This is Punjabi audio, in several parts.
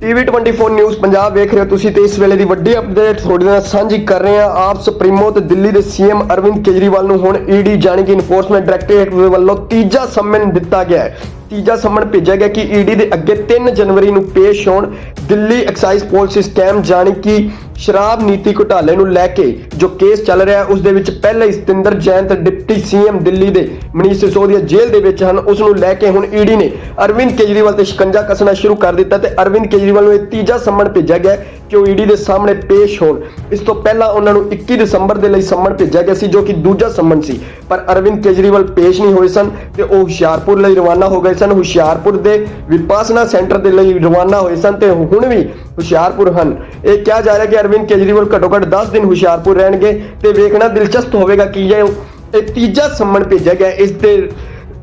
ਟੀਵੀ 24 ਨਿਊਜ਼ ਪੰਜਾਬ ਵੇਖ ਰਹੇ ਹੋ ਤੁਸੀਂ ਤੇ ਇਸ ਵੇਲੇ ਦੀ ਵੱਡੀ ਅਪਡੇਟ ਤੁਹਾਡੇ ਨਾਲ ਸਾਂਝੀ ਕਰ ਰਹੇ ਹਾਂ। ਆਪ ਸੁਪਰੀਮੋ ਤੇ ਦਿੱਲੀ ਦੇ ਸੀਐਮ ਅਰਵਿੰਦ ਕੇਜਰੀਵਾਲ ਨੂੰ ਹੁਣ ਈਡੀ ਜਾਣੀ ਕਿ ਇਨਫੋਰਸਮੈਂਟ ਡਾਇਰੈਕਟੋਰੇਟ ਵੱਲੋਂ ਤੀਜਾ ਸੰਮਨ ਦਿੱਤਾ ਗਿਆ ਹੈ। ਤੀਜਾ ਸੰਮਨ ਭੇਜਿਆ ਗਿਆ ਕਿ ਈਡੀ ਦੇ ਅੱਗੇ 3 ਜਨਵਰੀ ਨੂੰ ਪੇਸ਼ ਹੋਣ ਦਿੱਲੀ ਐਕਸਾਈਜ਼ ਪਾਲਿਸੀ ਸਕੈਮ ਜਾਣੀ ਕਿ ਸ਼ਰਾਬ ਨੀਤੀ ਘੁਟਾਲੇ ਨੂੰ ਲੈ ਕੇ ਜੋ ਕੇਸ ਚੱਲ ਰਿਹਾ ਹੈ ਉਸ ਦੇ ਵਿੱਚ ਪਹਿਲਾਂ ਹੀ ਸਤਿੰਦਰ ਜੈਨ ਤੇ ਡਿਪਟੀ ਸੀਐਮ ਦਿੱਲੀ ਦੇ ਮਨੀਸ਼ ਸਿਸੋਦੀਆ ਜੇਲ੍ਹ ਦੇ ਵਿੱਚ ਹਨ। ਉਸ ਨੂੰ ਲੈ ਕੇ ਹੁਣ ਈਡੀ ਨੇ ਅਰਵਿੰਦ ਕੇਜਰੀਵਾਲ ਤੇ ਸ਼ਿਕੰਜਾ ਕੱਸਣਾ ਸ਼ੁਰੂ ਕਰ ਦਿੱਤਾ ਤੇ ਅਰਵਿੰਦ ਕੇਜਰੀਵਾਲ ਨੂੰ ਇਹ ਤੀਜਾ ਸੰਮਣ ਭੇਜਿਆ ਗਿਆ। ਕਿ ਉਹ ਈਡੀ ਦੇ ਸਾਹਮਣੇ ਪੇਸ਼ ਹੋਣ? ਇਸ ਤੋਂ ਪਹਿਲਾਂ ਉਹਨਾਂ ਨੂੰ 21 ਦਸੰਬਰ ਦੇ ਲਈ ਸੰਮਨ ਭੇਜਿਆ ਗਿਆ ਸੀ, ਜੋ ਕਿ ਦੂਜਾ ਸੰਮਨ ਸੀ। ਪਰ ਅਰਵਿੰਦ ਕੇਜਰੀਵਾਲ ਪੇਸ਼ ਨਹੀਂ ਹੋਏ ਸਨ ਤੇ ਉਹ ਹੁਸ਼ਿਆਰਪੁਰ ਲਈ ਰਵਾਨਾ ਹੋ ਗਏ ਸਨ। ਹੁਸ਼ਿਆਰਪੁਰ ਦੇ ਵਿਪਾਸਨਾ ਸੈਂਟਰ ਦੇ ਲਈ ਰਵਾਨਾ ਹੋਏ ਸਨ ਤੇ ਹੁਣ ਵੀ ਹੁਸ਼ਿਆਰਪੁਰ ਹਨ। ਇਹ ਕਿਹਾ ਜਾ ਰਿਹਾ ਕਿ ਅਰਵਿੰਦ ਕੇਜਰੀਵਾਲ ਘੱਟੋ ਘੱਟ 10 ਦਿਨ ਹੁਸ਼ਿਆਰਪੁਰ ਰਹਿਣਗੇ ਤੇ ਵੇਖਣਾ ਦਿਲਚਸਪ ਹੋਵੇਗਾ ਕਿ ਇਹ ਇਹ ਤੀਜਾ ਸੰਮਨ ਭੇਜਿਆ ਗਿਆ। ਇਸ ਦੇ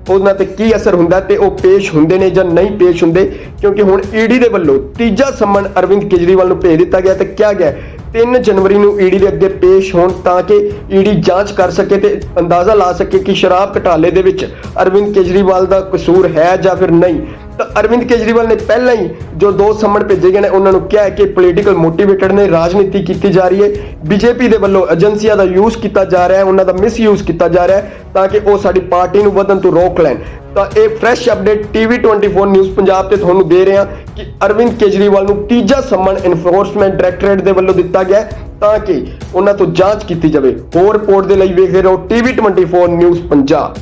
ਉਹਨਾਂ ਤੇ ਕੀ ਅਸਰ ਹੁੰਦਾ ਤੇ ਉਹ ਪੇਸ਼ ਹੁੰਦੇ ਨੇ ਜਾਂ ਨਹੀਂ ਪੇਸ਼ ਹੁੰਦੇ, ਕਿਉਂਕਿ ਹੁਣ ਈਡੀ ਦੇ ਵੱਲੋਂ ਤੀਜਾ ਸੰਮਨ ਅਰਵਿੰਦ ਕੇਜਰੀਵਾਲ ਨੂੰ ਭੇਜ ਦਿੱਤਾ ਗਿਆ ਤੇ ਕਿਹਾ ਗਿਆ 3 ਜਨਵਰੀ ਨੂੰ ਈਡੀ ਦੇ ਅੱਗੇ ਪੇਸ਼ ਹੋਣ ਤਾਂ ਕਿ ਈਡੀ ਜਾਂਚ ਕਰ ਸਕੇ ਤੇ ਅੰਦਾਜ਼ਾ ਲਾ ਸਕੇ ਕਿ ਸ਼ਰਾਬ ਘਟਾਲੇ ਦੇ ਵਿੱਚ ਅਰਵਿੰਦ ਕੇਜਰੀਵਾਲ ਦਾ ਕਸੂਰ ਹੈ ਜਾਂ ਫਿਰ ਨਹੀਂ। ਤਾਂ ਅਰਵਿੰਦ ਕੇਜਰੀਵਾਲ ਨੇ ਪਹਿਲਾਂ ਹੀ ਜੋ ਦੋ ਸੰਮਣ ਭੇਜੇ ਗਏ ਨੇ, ਉਹਨਾਂ ਨੂੰ ਕਿਹਾ ਹੈ ਕਿ ਪੋਲੀਟੀਕਲ ਮੋਟੀਵੇਟਡ ਨੇ, ਰਾਜਨੀਤੀ ਕੀਤੀ ਜਾ ਰਹੀ ਹੈ। ਬੀਜੇਪੀ ਦੇ ਵੱਲੋਂ ਏਜੰਸੀਆਂ ਦਾ ਯੂਜ਼ ਕੀਤਾ ਜਾ ਰਿਹਾ ਹੈ, ਉਹਨਾਂ ਦਾ ਮਿਸਯੂਜ਼ ਕੀਤਾ ਜਾ ਰਿਹਾ ਹੈ, ਤਾਂ ਕਿ ਉਹ ਸਾਡੀ ਪਾਰਟੀ ਨੂੰ ਵਧਣ ਤੋਂ ਰੋਕ ਲੈਣ। ਤਾਂ ਇਹ fresh update TV 24 news Punjab ਤੇ ਤੁਹਾਨੂੰ ਦੇ ਰਿਹਾ ਕਿ ਅਰਵਿੰਦ ਕੇਜਰੀਵਾਲ ਨੂੰ ਤੀਜਾ ਸੰਮਨ ਇਨਫੋਰਸਮੈਂਟ ਡਾਇਰੈਕਟੋਰੇਟ ਦੇ ਵੱਲੋਂ ਦਿੱਤਾ ਗਿਆ ਤਾਂ ਕਿ ਉਹਨਾਂ ਤੋਂ ਜਾਂਚ ਕੀਤੀ ਜਾਵੇ। ਹੋਰ ਰਿਪੋਰਟ ਦੇ ਲਈ ਵੇਖਦੇ ਰਹੋ ਟੀਵੀ 24 ਨਿਊਜ਼ ਪੰਜਾਬ।